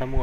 한번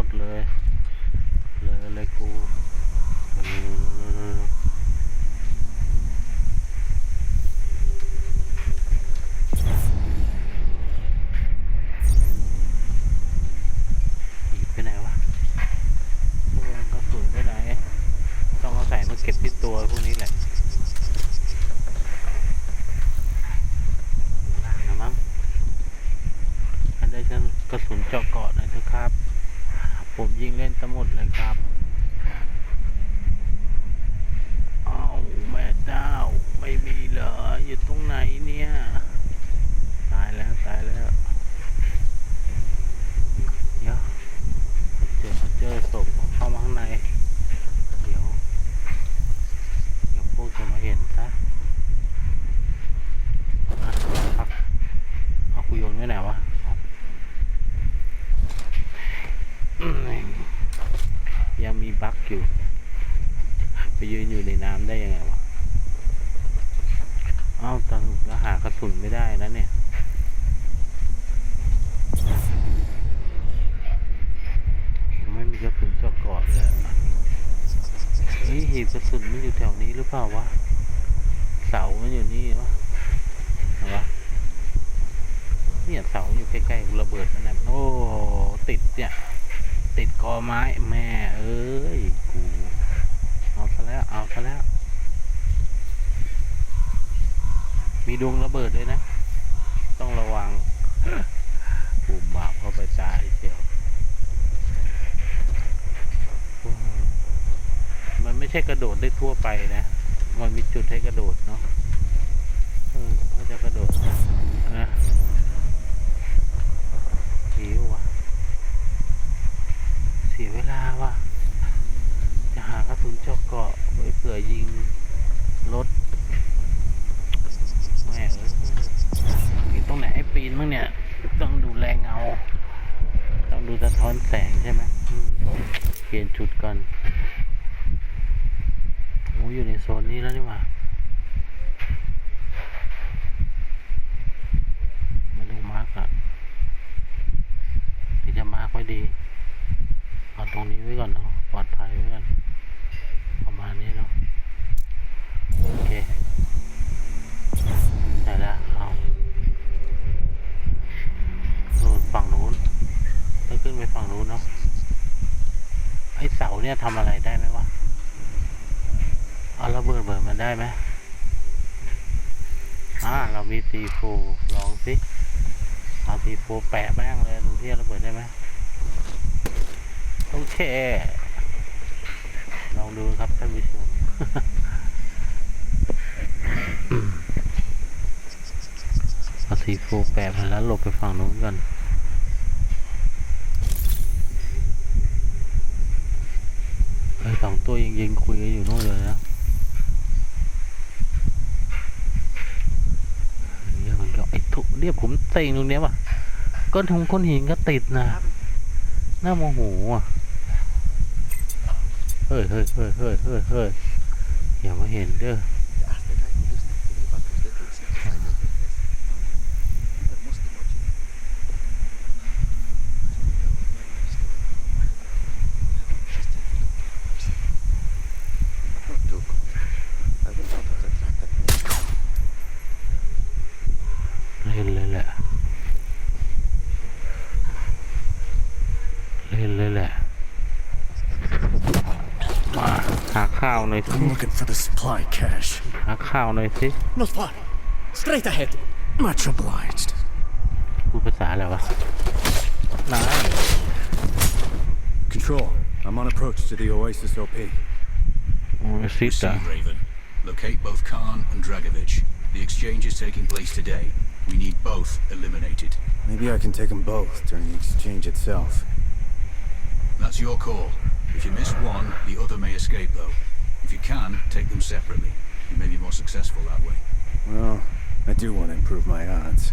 นี้หรือเปล่าวะ เสามันอยู่นี่วะเห็นปะเนี่ยเสาอยู่ใกล้ๆระเบิดนั่นแหละโอ้ติดเนี่ย ติดกอไม้แม่ เอ้ยกูเอาซะแล้วเอาซะแล้ว มีดวงระเบิดด้วยนะ ต้องระวังปุ่มบาปเข้าไปตายเชียวโอ้โห มันไม่ใช่กระโดดได้ทั่วไปนะ มันมีจุดให้กระโดดเนาะเออมันจะกระโดดนะหิววะเสียเวลาวะจะหากระสุนเจาะเกาะไว้เผื่อยิงรถแม่อยมีตรงไหนให้ปีนบ้งเนี่ย ต้องดูแรงเงาต้องดูสะท้อนแสงใช่ไหมเปลี่ยนจุดก่อน อยู่ในโซนนี้แล้วนี่หว่าไม่ต้องมาร์กอะที่จะมาร์กไว้ดี เอาตรงนี้ไว้ก่อนเนาะ ปลอดภัยไว้ก่อน ประมาณนี้เนาะ โอเคได้แล้วเอาโน่นฝั่งนู้นต้องขึ้นไปฝั่งนู้นเนาะ ไอเสาเนี่ยทำอะไรได้ไหมวะ เอาระเบิดเบิดมันได้ไหมอ่า เรามีซีโฟลองสิ เอาซี โฟแปะแม่งเลยดูเที่ระเบิดได้ไหมโอเค ลองดูครับท่านผู้ชมเอาซีโฟแปะมันแล้วหลบไปฝั่งนู้นกันไอ้สองตัวยังยิงคุยกันอยู่นู่นเลยนะเนี่ยมันก็ไอ้ทุกเนี่ยผมเต็งตรงเนี้ยว่ะ ก้อนทงก้นหินก็ติดนะหน้าโมโหอะเฮ้ยเฮ้ยเฮ้ยเฮ้ยเฮ้ยเฮ้ยอย่ามาเห็นเด้อ น่อยสิ I'm looking for the supply cache. หาข้าวหน่อยสิ Not far. Straight ahead. Much obliged. พูดภาษาอะไรวะนาย Control. I'm on approach to the Oasis OP. โอ้ยซิดอ่ะ Receive Raven. Locate both Khan and Dragovich. The exchange is taking place today. We need both eliminated. Maybe I can take them both during the exchange itself. That's your call. If you miss one, the other may escape though. If you can, take them separately. You may be more successful that way. Well, I do want to improve my odds.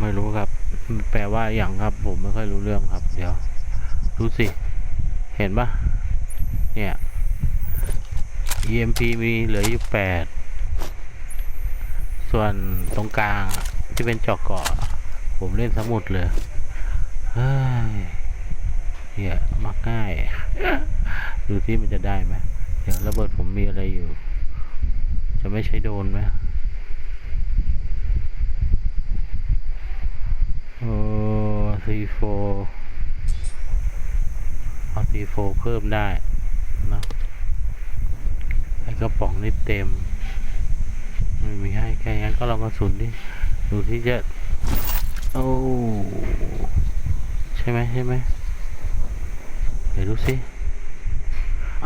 ไม่รู้ครับ แปลว่าอย่างครับ ผมไม่ค่อยรู้เรื่องครับ เดี๋ยว ดูสิ เห็นปะเนี่ย EMP มีเหลืออยู่แปด ส่วนตรงกลางอะที่เป็นเจาะเกาะ ผมเล่นสมุดเลยเฮ้ยเหี้ยมักง่าย ดูที่มันจะได้ไหมี๋ยวระเบิดผมมีอะไรอยู่ จะไม่ใช้โดนไหมโอ้ซีโฟเอาซีโฟเพิ่มได้นะไอ้กระป๋องนี่เต็ม ไม่มีให้แค่นั้นก็ลองกระสุนดิดูที่จะโอ้ใช่ไหมใช่ไหมเดี๋ยวดูสิ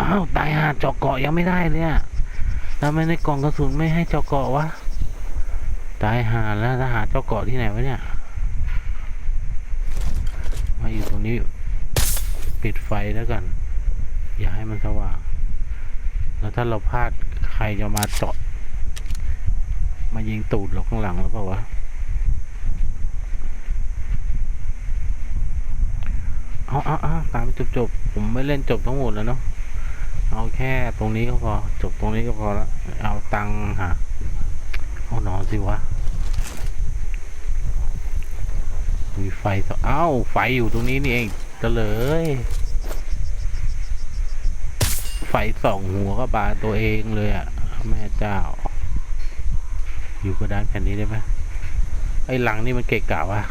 อ้าวตายหาเจาะเกาะยังไม่ได้เลยอะทำไมในกล่องกระสุนไม่ให้เจาะเกาะวะ ตายหาแล้วจะหาเจาะเกาะที่ไหนวะเนี่ย มาอยู่ตรงนี้ปิดไฟแล้วกัน อย่าให้มันสว่าง แล้วถ้าเราพลาดใครจะมาเจาะ มายิงตูดเราข้างหลังหรือเปล่าวะเอาเอาเอาตามจบจบๆผมไม่เล่นจบทั้งหมดแล้วเนาะ เอาแค่ตรงนี้ก็พอ จบตรงนี้ก็พอละเอาตังค์หาเอาหนอนสิวะมีไฟต่อเอ้า ไฟอยู่ตรงนี้นี่เองจะเลย ไฟส่องหัวก็บาตัวเองเลยอะ่ะ แม่เจ้า อยู่กระดานแผ่นนี้ได้ไหมไอ้หลังนี่มันเกะกะวะ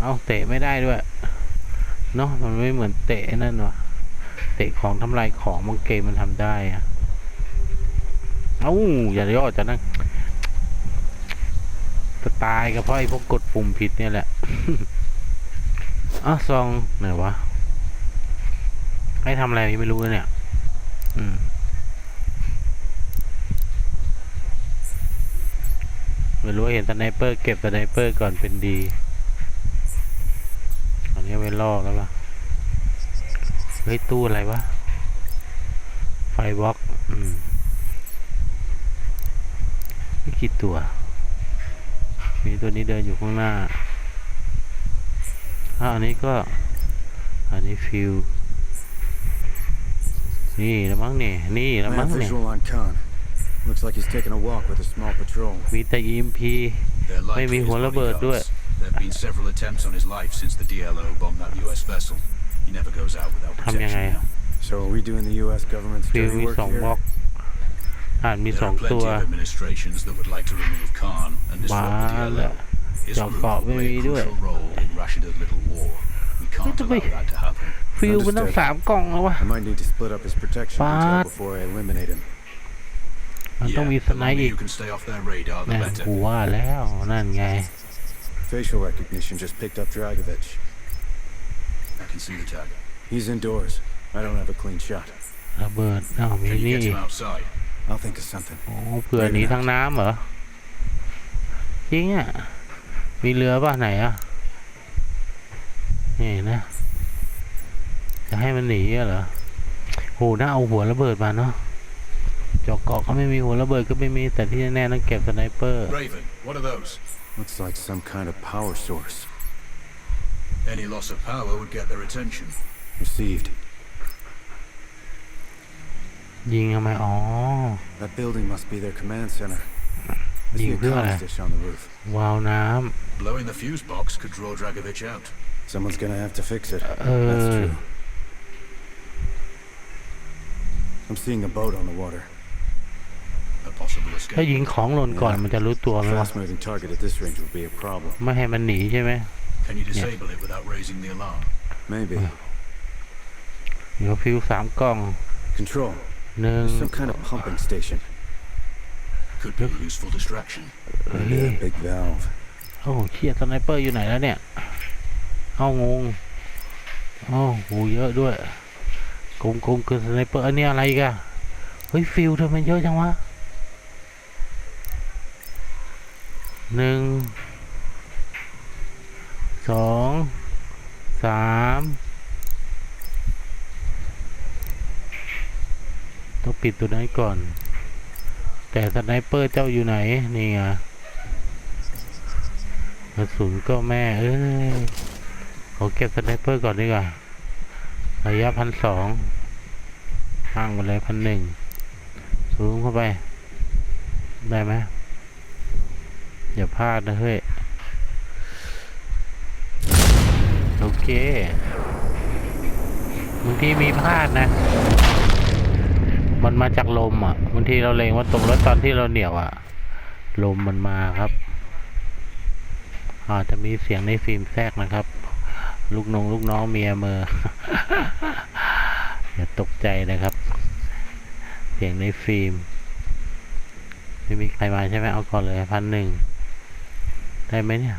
เอาเตะไม่ได้ด้วย เนาะมันไม่เหมือนเตะนั่นวะเตะของทำลายของบางเกมมันทำได้อะเอ้าอย่าย่อจะนั่งจะตายก็เพราะไอ้พวกกดปุ่มผิดเนี่ยแหละอ้าซองไหนวะให้ทำอะไรไม่รู้เลยเนี่ย อืมไม่รู้เห็นสไนเปอร์เก็บสไนเปอร์ก่อนเป็นดี ไว้ล่อแล้วล่ะเฮ้ยตู้อะไรวะ ไฟบล็อก อืมไม่กี่ตัว มีตัวนี้เดินอยู่ข้างหน้าอะอันนี้ก็ อันนี้ฟิว นี่ละมั้งเนี่ย นี่ละ I มั้ง have เนี่ย visual on Khan. Looks like he's taking a walk with a small patrol. มีแต่ EMP They're Maybe likely his one of bird, do bodyguards. There have been several attempts on his life since the DLO bombed that US vessel. He never goes out without ทำยังไง protection อะ now. So are we doing the U.S. government's ฟิล dirty มี work สองบ here? ล็อกอ่านมี There สอง are ตัว plenty of administrations that would like to remove Khan and มา disrupt the แล้ว DLO. His เจาะ group เกาะ will ไม่ play มี a ด้วย crucial role in Rashida's little war. We can't to allow be- that to happen. ฟิลมันต้อง Understood. สามกล่องแล้ววะ I might need to split up his protection But- detail before I eliminate him. มันต้องมี Yeah, ส the ไนป์ longer อีก you can stay off their radar, the นะ better. กูว่าแล้วนั่นไง Facial recognition just picked up Dragovich. I can see the tag. He's indoors. I don't have a clean shot. ระเบิดอ้าวมี Can you นี่ get him outside? I'll think of something. โอ้เผื่อหนีทางน้ำเหรอ จริงอะ มีเรือป่ะไหนอะ นี่นะ จะให้มันหนีอะเหรอโหน่าเอาหัวระเบิดมาเนาะเจอกเกาะก็ไม่มีหัวระเบิดก็ไม่มีแต่ที่แน่ๆต้องเก็บสไนเปอร์ Raven, what are those? Looks like some kind of power source. Any loss of power would get their attention. Received. ยิงทำไม อ๋อ That building must be their command center. I see You a do comms that. dish on the roof. วาล์วน้ Blowing the fuse box could draw Dragovich out. Someone's gonna have to fix it. Uh, That's true. I'm seeing a boat on the water. A possible ำถ้า escape. ยิงของหล่นก่อนมันจะรู้ตัวไหมวะ Fast moving target at this range would be a problem. ไม่ให้มันหนีใช่ไหม Can you disable it without raising the alarm? Maybe. เดี๋ยวฟิวสามกล่อง Control. หนึ่ง There's some kind of pumping station. Could be a useful distraction. Maybe Yeah. a big valve. โอ้เชียสไนเปอร์อยู่ไหนแล้วเนี่ย เอางงโอ้โหเยอะด้วยกงกงคือสไนเปอร์อันนี้อะไรอีกันเฮ้ยฟิลเธอมันเยอะจังวะ หนึ่งสองสามต้องปิดตัวนั้นก่อน แต่สไนเปอร์เจ้าอยู่ไหน นี่ไงกระสุนก็แม่เอ้ยขอเก็บสไนเปอร์ก่อนดีกว่าระยะพันสองห่างไปเลยพันหนึ่งซูมเข้าไป ได้ไหม อย่าพลาดนะเฮ้ย โอเคบางทีมีพลาดนะ มันมาจากลมอะบางทีเราเลงว่าตรงแล้วตอนที่เราเหนียวอะ ลมมันมาครับอาจจะมีเสียงในฟิล์มแทรกนะครับ ลูกนงลูกน้องเมียเมออย่าตกใจนะครับ เสียงในฟิล์มไม่มีใครมาใช่ไหมเอาก่อนเลยพันหนึ่ง ได้ไหมเนี่ย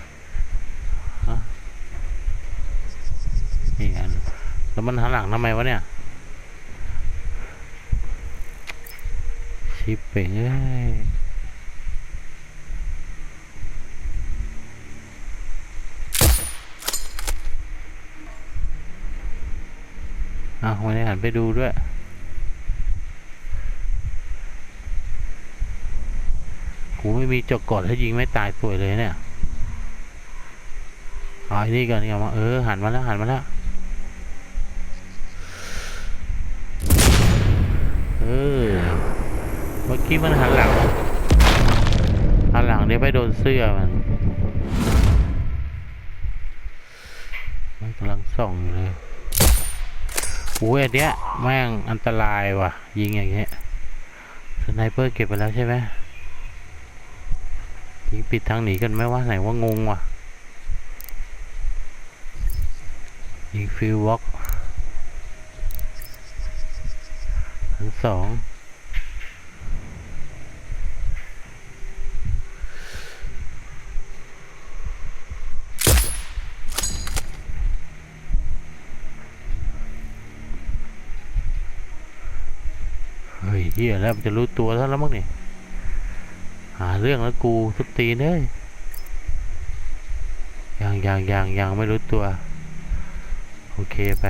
นี่อันแล้วมันหันหลังทำไมวะเนี่ย ชิปเป่งเอ้ยอ้าวไม่ได้หันไปดูด้วยกูไม่มีจกกอดถ้ายิงไม่ตายสวยเลยเนี่ย อาไอ้นี่ก่อนนี่ก่อนมาเออหันมาแล้วหันมาแล้วเออเมื่อกี้มันหันหลังหันหลังเดี๋ยวไปโดนเสื้อมันมันกำลังส่องเลยโอ้ยอันเนี้ยแม่งอันตรายว่ะ ยิงอย่างเงี้ยสไนเปอร์เก็บไปแล้วใช่ไหมยิงปิดทางหนีกันไหมว่าไหนว่างงว่ะ ยิงฟิลวอล์กอันสองเฮ้ยเฮียแล้วมันจะรู้ตัวแล้วแล้วมั้งนี่หาเรื่องแล้วกูสุดตีนเลยยังยังยังยังไม่รู้ตัว เคไป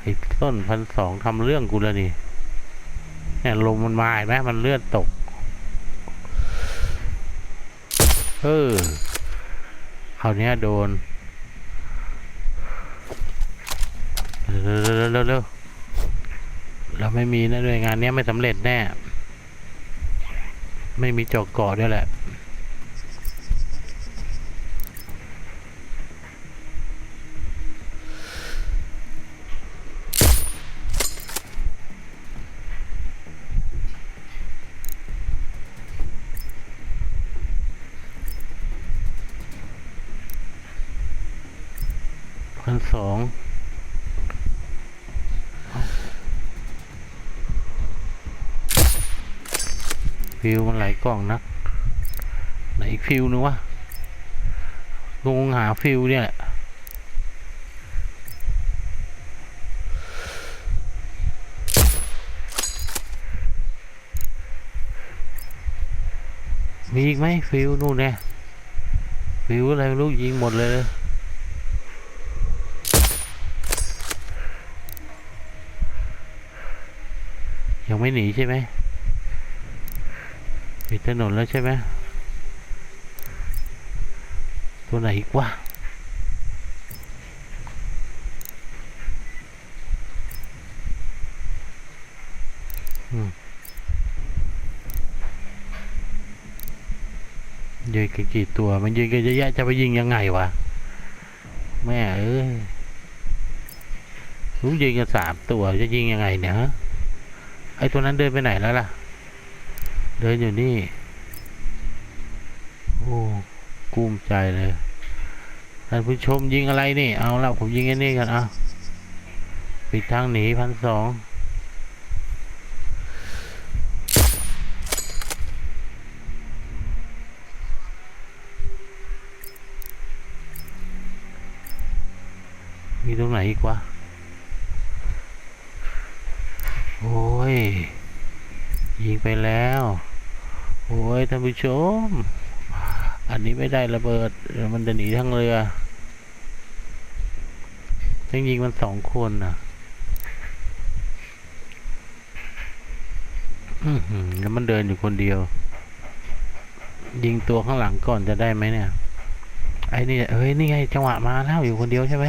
ไอ้ต้นพันสองทำเรื่องกูแล้วนี่เนี่ยลมมันมาเห็นไหมมันเลือนตก เออคราวเนี้ยโดน เร็วเร็วเร็วเรเราไม่มีนะด้วยงานเนี้ยไม่สำเร็จแน่ ไม่มีจอกเกาะด้วยแหละ องฟิวมันไหลกล่องนักไหนฟิวนึงวะงงหาฟิวเนี่ยมีอีกไหมฟิวนู่นเนี่ยฟิวอะไรไม่รู้ยิงหมดเลย ยังไม่หนีใช่ไหมปิดถนนแล้วใช่ไหมตัวไหนอีกวะยืนกันกี่ตัว มันยืนกันเยอะแยะจะไปยิงยังไงวะ แม่เอ้ยรู้ยิงกันสามตัวจะยิงยังไงเนี่ยฮะ ไอ้ตัวนั้นเดินไปไหนแล้วล่ะ เดินอยู่นี่ โอ้กุ้มใจเลยท่านผู้ชมยิงอะไรนี่ เอาละผมยิงไอ้นี่กันอะปิดทางหนีพันสองมีตรงไหนอีกวะโอ้ ยยิงไปแล้ว โอ้ยท่านผู้ชม อันนี้ไม่ได้ระเบิด มันจะหนีทั้งเรือต้องยิงมันสองคนน่ะแล้วมันเดินอยู่คนเดียว ยิงตัวข้างหลังก่อนจะได้ไหมเนี่ย ไอ้นี่เอ้ย นี่ไงจังหวะมาแล้วอยู่คนเดียวใช่ไหม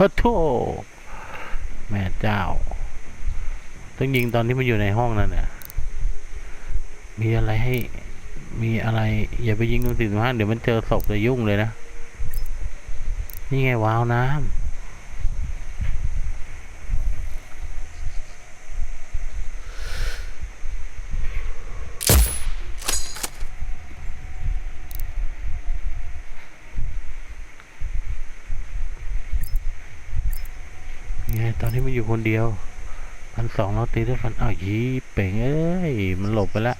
โอ้โธ่แม่เจ้า ต้องยิงตอนที่มันอยู่ในห้องนั่นเนี่ยมีอะไรให้ มีอะไร อย่าไปยิงตรงสี่สิบห้าเดี๋ยวมันเจอศพจะยุ่งเลยนะ นี่ไงวาวน้ำ ไงตอนนี้มันอยู่คนเดียวพันสองเราตีด้วยพันอ้าวยีเป่งเอ้ย มันหลบไปแล้ว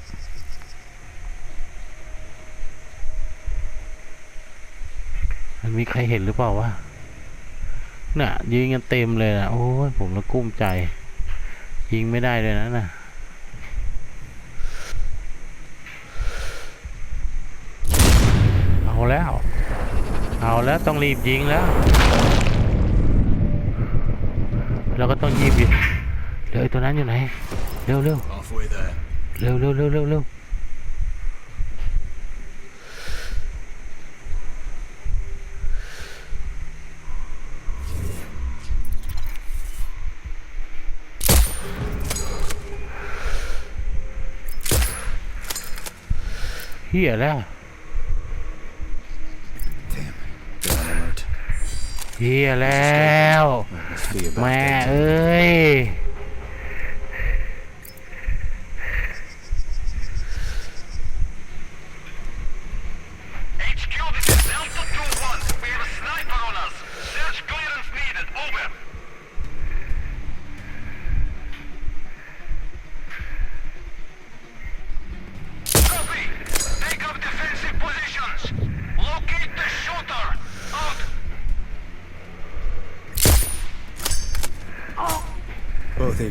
มันมีใครเห็นหรือเปล่าวะน่ะ ยิงกันเต็มเลยนะโอ้ยผมละกุ้มใจ ยิงไม่ได้เลยนะน่ะเอาแล้ว เอาแล้วต้องรีบยิงแล้ว เราก็ต้องยิงดิเดี๋ยวไอ้ตัวนั้นอยู่ไหน เร็วเร็ว Halfway there. เร็วเร็วเร็วเร็วเร็วเฮียแล้ว Damn. They're on alert. เฮียแล้ว Must be about แม่เอ้ย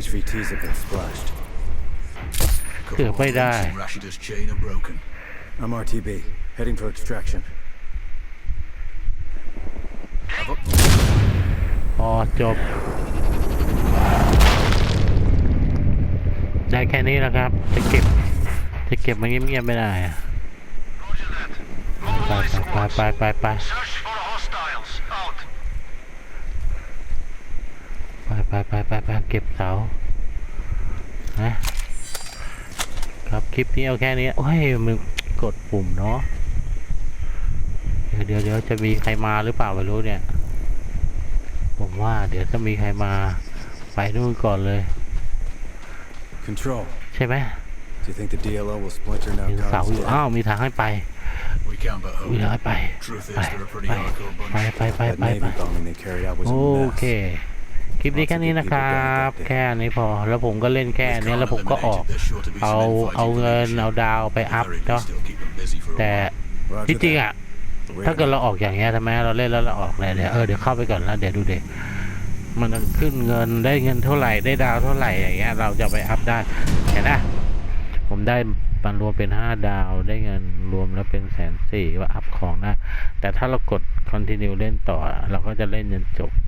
HVTs have been splashed. Couple Good, of way links die. in Rashida's chain are broken. I'm RTB, heading for extraction. พอจบ ได้แค่นี้แล้วครับ จะเก็บ จะเก็บมันเงียบๆไม่ได้อะ Roger that. ไป Mobilize ไป squads. ไปไปไป Search for ไปไปไปไปไปเก็บเสานะครับคลิปนี้เอาแค่นี้โอ้ยมึงกดปุ่มเนาะเดี๋ยวเดี๋ยวเดี๋ยวจะมีใครมาหรือเปล่าไม่รู้เนี่ย ผมว่าเดี๋ยวจะมีใครมาไปนู่นก่อนเลย Control. ใช่ไหม Do you think the DLO will splinter now? เห็นเสา Khan's อยู่ dead? อ้าวมีทางให้ไป We can but มี hope. ทางให้ไป Truth is, ไป they're a pretty ไป hardcore ไป bunch. ไปไป That ไปไป Navy bombing they carried out was โอ a เค mess. คลิปนี้แค่นี้นะครับ แค่นี้พอ แล้วผมก็เล่นแค่นี้แล้วผมก็ออก เอาเอาเงินเอาดาวไปอัพเนาะแต่ Roger ที่จริง that. อะ Wait ถ้า a เกิด minute. เราออกอย่างเงี้ยทำไมเราเล่นแล้วเราออกเลยเดี๋ยวเออเดี๋ยวเข้าไปก่อนแล้วเดี๋ยวดูเด็มันขึ้นเงินได้เงินเท่าไหร่ได้ดาวเท่าไหร่อย่างเงี้ยเราจะไปอัพได้เห็นนะผมได้ปันรวมเป็นห้าดาวได้เงินรวมแล้วเป็นแสนสี่ว่าอัพของได้แต่ถ้าเรากด continue เล่นต่อ เราก็จะเล่นจนจบอย่าง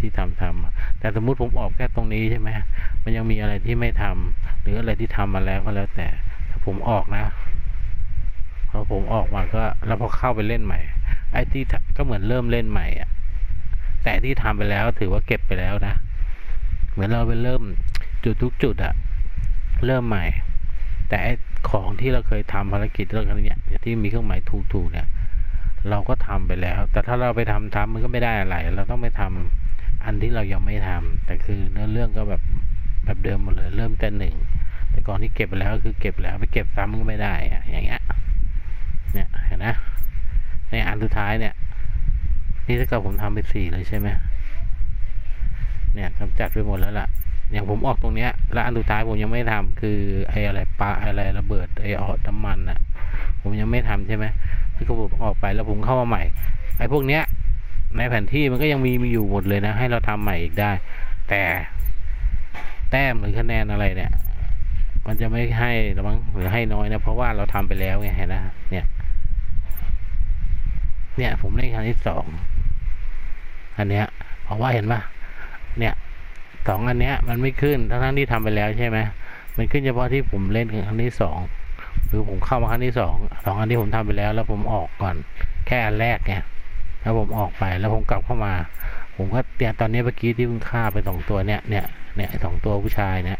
ที่ทำทำอะแต่สมมุติผมออกแค่ตรงนี้ใช่ไหมมันยังมีอะไรที่ไม่ทำหรืออะไรที่ทำมาแล้วก็แล้วแต่ ถ้าผมออกนะพอผมออกมาก็ แล้วพอเข้าไปเล่นใหม่ ไอ้ที่ทำก็เหมือนเริ่มเล่นใหม่อะแต่ที่ทำไปแล้วถือว่าเก็บไปแล้วนะ เหมือนเราไปเริ่มจุดทุกจุดอะเริ่มใหม่ แต่ของที่เราเคยทำภารกิจเรื่องอะไรเนี่ยที่มีเครื่องหมายถูกๆเนี่ย เราก็ทำไปแล้ว แต่ถ้าเราไปทำทำมันก็ไม่ได้อะไร เราต้องไปทำ อันที่เรายังไม่ทำแต่คือเนื้อเรื่องก็แบบแบบเดิมหมดเลยเริ่มแต่หนึ่งแต่ก่อนที่เก็บไปแล้วก็คือเก็บแล้วไปเก็บซ้ำก็ไม่ได้อะอย่างเงี้ยเนี่ยเห็นนะในอันสุดท้ายเนี่ย นี่ถ้าเกิดผมทำไปสี่เลยใช่ไหมเนี่ยกำจัดไปหมดแล้วล่ะอย่างผมออกตรงเนี้ยแล้วอันสุดท้ายผมยังไม่ทำคือไอ้อะไรปลาอะไรระเบิดไอ้ออดน้ำมันน่ะ ผมยังไม่ทำใช่ไหมที่ก็ผมออกไปแล้วผมเข้ามาใหม่ไอ้พวกเนี้ย ในแผนที่มันก็ยังมีมีอยู่หมดเลยนะ ให้เราทำใหม่อีกได้ แต่แต้มหรือคะแนนอะไรเนี่ย มันจะไม่ให้หรือมั้งหรือให้น้อยนะ เพราะว่าเราทำไปแล้วไงเห็นนะเนี่ย เนี่ย ผมเล่นครั้งที่สองอันเนี้ยเพราะว่าเห็นปะเนี่ยสองอันเนี้ย มันไม่ขึ้นทั้งทั้งที่ทำไปแล้วใช่ไหมมันขึ้นเฉพาะที่ผมเล่นครั้งที่สองหรือผมเข้ามาครั้งที่สองสองอันที่ผมทำไปแล้ว แล้วผมออกก่อน แค่อันแรกไง แล้วผมออกไปแล้วผมกลับเข้ามา ผมก็เตียมตอนนี้เมื่อกี้ที่เพิ่งฆ่าไปสองตัวเนี่ยเนี่ยเนี่ยสองตัวผู้ชายเนี่ย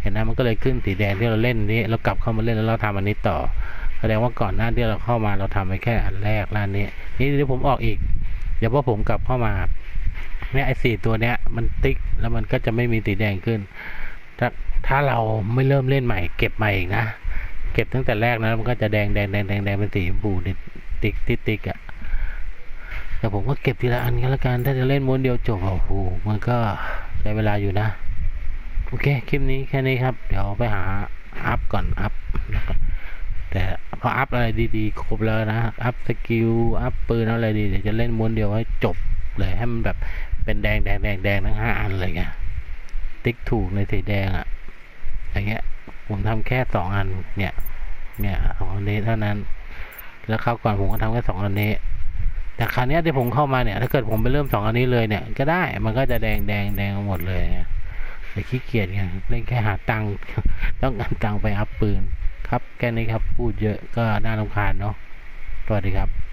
เห็นนะมันก็เลยขึ้นสีแดงที่เราเล่นนี้เรากลับเข้ามาเล่นแล้วเราทำอันนี้ต่อแสดงว่าก่อนหน้าที่เราเข้ามาเราทำไปแค่อันแรกร้านนี้นี่เดี๋ยวผมออกอีกเดี๋ยวพอผมกลับเข้ามาเนี่ยไอ้สี่ตัวเนี้ยมันติ๊กแล้วมันก็จะไม่มีสีแดงขึ้น ถ้าถ้าเราไม่เริ่มเล่นใหม่ เก็บใหม่อีกนะ เก็บตั้งแต่แรกนะมันก็จะแดงแดงแดงแดงแดงเป็นสีชมพูติ๊กติ๊กติ๊กอะ แต่ผมก็เก็บทีละอันกันละกัน ถ้าจะเล่นม้วนเดียวจบโอ้โหมันก็ใช้เวลาอยู่นะ โอเค คลิปนี้แค่นี้ครับ เดี๋ยวไปหาอัพก่อนอัพแล้วก็แต่พออัพอะไรดีๆ ครบแล้วนะ อัพสกิล อัพปืนอะไรดี เดี๋ยวจะเล่นม้วนเดียวให้จบเลยให้มันแบบเป็นแดงแดงแดงแดงทั้งห้าอันเลยไงติ๊กถูกในสีแดงอะอย่างเงี้ย ผมทำแค่สองอันเนี่ย เนี่ยสองอันนี้เท่านั้น แล้วคราวก่อนผมก็ทำแค่สองอันนี้ แต่คราวนี้ที่ผมเข้ามาเนี่ย ถ้าเกิดผมไปเริ่มสองอันนี้เลยเนี่ย ก็ได้มันก็จะแดงแดงแดงหมดเลยไงแต่ขี้เกียจไงเล่นแค่หาตังค์ต้องการตังค์ไปอัพปืน ครับแค่นี้ครับพูดเยอะก็น่ารำคาญเนาะสวัสดีครับ